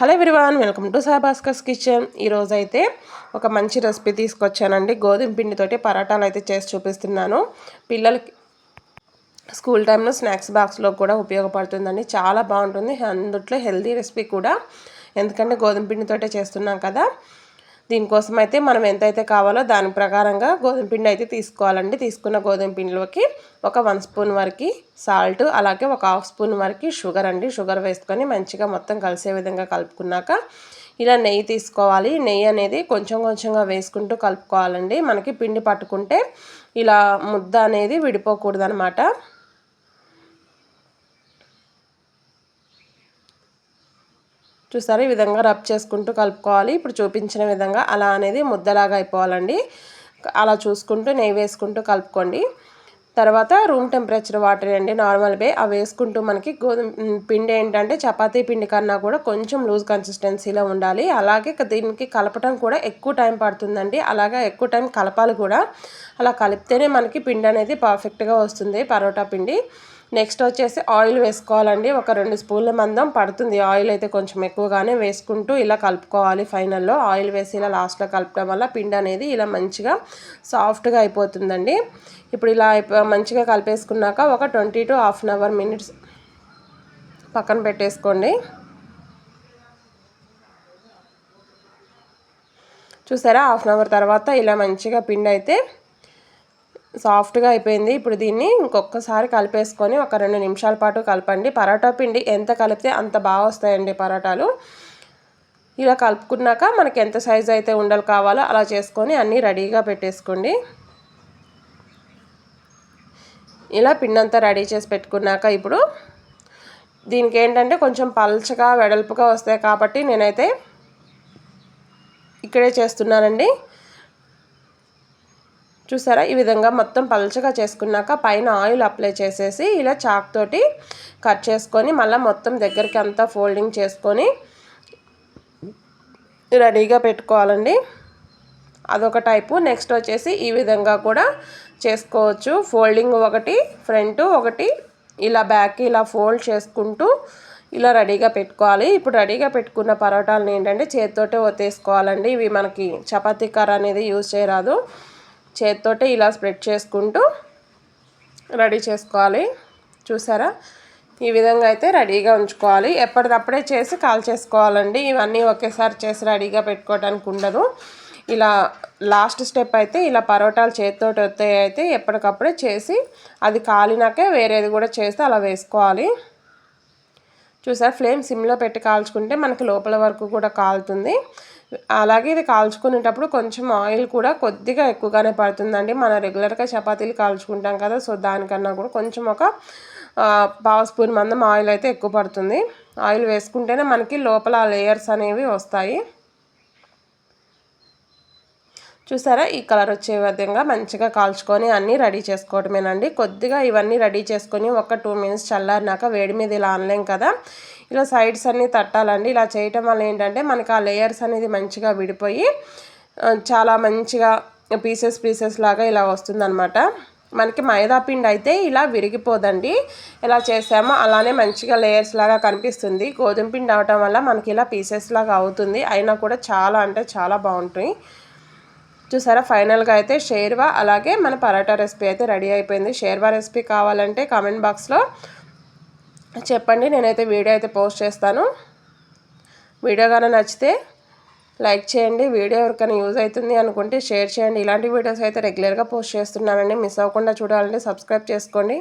Hello everyone welcome to సాబాస్కస్ kitchen. ఈరోజు అయితే ఒక మంచి రెసిపీ తీసుకొచ్చానండి. గోధుమ పిండితోటి పరాటాలు అయితే చేసి చూపిస్తున్నాను. పిల్లలకి స్కూల్ టైంలో స్నాక్స్ బాక్స్లో కూడా ఉపయోగపడుతుందండి. చాలా బాగుంటుంది. అందుట్లో హెల్తీ రెసిపీ కూడా. ఎందుకంటే గోధుమ పిండితోటే చేస్తున్నాం కదా. దీనికోసం అయితే మనం ఎంతైతే కావాలో దాని ప్రకారంగా గోధుమ పిండి అయితే తీసుకోవాలండి. తీసుకున్న గోధుమ పిండిలోకి ఒక వన్ స్పూన్ వరకు సాల్ట్ అలాగే ఒక హాఫ్ స్పూన్ వరకు షుగర్ అండి. షుగర్ వేసుకొని మంచిగా మొత్తం కలిసే విధంగా కలుపుకున్నాక ఇలా నెయ్యి తీసుకోవాలి. నెయ్యి అనేది కొంచెం కొంచెంగా వేసుకుంటూ కలుపుకోవాలండి. మనకి పిండి పట్టుకుంటే ఇలా ముద్ద అనేది విడిపోకూడదు చూసారు? ఈ విధంగా రబ్ చేసుకుంటూ కలుపుకోవాలి. ఇప్పుడు చూపించిన విధంగా అలా అనేది ముద్దలాగా అయిపోవాలండి. అలా చూసుకుంటూ నెయ్యి వేసుకుంటూ కలుపుకోండి. తర్వాత రూమ్ టెంపరేచర్ వాటర్ అండి నార్మల్ వే. అవి వేసుకుంటూ మనకి గోధుమ పిండి ఏంటంటే చపాతీ పిండి కన్నా కూడా కొంచెం లూజ్ కన్సిస్టెన్సీలో ఉండాలి. అలాగే దీనికి కలపటం కూడా ఎక్కువ టైం పడుతుందండి. అలాగే ఎక్కువ టైం కలపాలి కూడా. అలా కలిపితేనే మనకి పిండి అనేది పర్ఫెక్ట్గా వస్తుంది పరోటా పిండి. నెక్స్ట్ వచ్చేసి ఆయిల్ వేసుకోవాలండి. ఒక రెండు స్పూన్ల మందం పడుతుంది. ఆయిల్ అయితే కొంచెం ఎక్కువగానే వేసుకుంటూ ఇలా కలుపుకోవాలి ఫైనల్లో. ఆయిల్ వేసి ఇలా లాస్ట్లో కలపడం వల్ల పిండి అనేది ఇలా మంచిగా సాఫ్ట్గా అయిపోతుందండి. ఇప్పుడు ఇలా మంచిగా కలిపేసుకున్నాక ఒక twenty to half an hour minutes పక్కన పెట్టేసుకోండి. చూసారా? హాఫ్ అన్ అవర్ తర్వాత ఇలా మంచిగా పిండి అయితే సాఫ్ట్గా అయిపోయింది. ఇప్పుడు దీన్ని ఇంకొకసారి కలిపేసుకొని ఒక రెండు నిమిషాల పాటు కలపండి. పరోటా పిండి ఎంత కలిపితే అంత బాగా వస్తాయండి పరాటాలు. ఇలా కలుపుకున్నాక మనకి ఎంత సైజు అయితే ఉండలు కావాలో అలా చేసుకొని అన్నీ రెడీగా పెట్టేసుకోండి. ఇలా పిండి అంతా రెడీ చేసి పెట్టుకున్నాక ఇప్పుడు దీనికి ఏంటంటే కొంచెం పల్చగా వెడల్పుగా వస్తాయి కాబట్టి నేనైతే ఇక్కడే చేస్తున్నానండి. చూసారా? ఈ విధంగా మొత్తం పలుచగా చేసుకున్నాక పైన ఆయిల్ అప్లై చేసేసి ఇలా చాక్ తోటి కట్ చేసుకొని మళ్ళీ మొత్తం దగ్గరికి అంతా ఫోల్డింగ్ చేసుకొని రెడీగా పెట్టుకోవాలండి. అదొక టైపు. నెక్స్ట్ వచ్చేసి ఈ విధంగా కూడా చేసుకోవచ్చు. ఫోల్డింగ్ ఒకటి ఫ్రంట్ ఒకటి ఇలా బ్యాక్ ఇలా ఫోల్డ్ చేసుకుంటూ ఇలా రెడీగా పెట్టుకోవాలి. ఇప్పుడు రెడీగా పెట్టుకున్న పరోటాలను ఏంటంటే చేతితోటే ఒత్తేసుకోవాలండి. ఇవి మనకి చపాతీ కర్ర అనేది యూజ్ చేయరాదు. చేతితోటే ఇలా స్ప్రెడ్ చేసుకుంటూ రెడీ చేసుకోవాలి. చూసారా? ఈ విధంగా అయితే రెడీగా ఉంచుకోవాలి. ఎప్పటికప్పుడే చేసి కాల్ చేసుకోవాలండి. ఇవన్నీ ఒకేసారి చేసి రెడీగా పెట్టుకోవడానికి ఉండదు. ఇలా లాస్ట్ స్టెప్ అయితే ఇలా పరోటాలు చేతితోటి వస్తాయి అయితే ఎప్పటికప్పుడే చేసి అది కాలినాకే వేరేది కూడా చేస్తే అలా వేసుకోవాలి. చూసారు? ఫ్లేమ్ సిమ్లో పెట్టి కాల్చుకుంటే మనకి లోపల వరకు కూడా కాలుతుంది. అలాగే ఇది కాల్చుకునేటప్పుడు కొంచెం ఆయిల్ కూడా కొద్దిగా ఎక్కువగానే పడుతుందండి. మనం రెగ్యులర్గా చపాతీలు కాల్చుకుంటాం కదా సో దానికన్నా కూడా కొంచెం ఒక పావు స్పూన్ మందం ఆయిల్ అయితే ఎక్కువ పడుతుంది. ఆయిల్ వేసుకుంటేనే మనకి లోపల లేయర్స్ అనేవి వస్తాయి. చూసారా? ఈ కలర్ వచ్చే విధంగా మంచిగా కాల్చుకొని అన్నీ రెడీ చేసుకోవటమేనండి. కొద్దిగా ఇవన్నీ రెడీ చేసుకొని ఒక టూ మినిట్స్ చల్లారినాక వేడి మీద ఇలా అనలేం కదా? ఇలా సైడ్స్ అన్నీ తట్టాలండి. ఇలా చేయటం వల్ల ఏంటంటే మనకి ఆ లేయర్స్ అనేది మంచిగా విడిపోయి చాలా మంచిగా పీసెస్ పీసెస్ లాగా ఇలా వస్తుందన్నమాట. మనకి మైదా పిండి అయితే ఇలా విరిగిపోదండి. ఎలా చేసామో అలానే మంచిగా లేయర్స్ లాగా కనిపిస్తుంది. గోధుమ పిండి అవటం వల్ల మనకి ఇలా పీసెస్ లాగా అవుతుంది. అయినా కూడా చాలా అంటే చాలా బాగుంటాయి. చూసారా? ఫైనల్గా అయితే షేర్వా అలాగే మన పరాటా రెసిపీ అయితే రెడీ అయిపోయింది. షేర్వా రెసిపీ కావాలంటే కామెంట్ బాక్స్లో చెప్పండి. నేనైతే వీడియో అయితే పోస్ట్ చేస్తాను. వీడియో కానీ నచ్చితే లైక్ చేయండి. వీడియో ఎవరికైనా యూజ్ అవుతుంది అనుకుంటే షేర్ చేయండి. ఇలాంటి వీడియోస్ అయితే రెగ్యులర్గా పోస్ట్ చేస్తున్నానండి మిస్ అవ్వకుండా చూడాలంటే సబ్స్క్రైబ్ చేసుకోండి.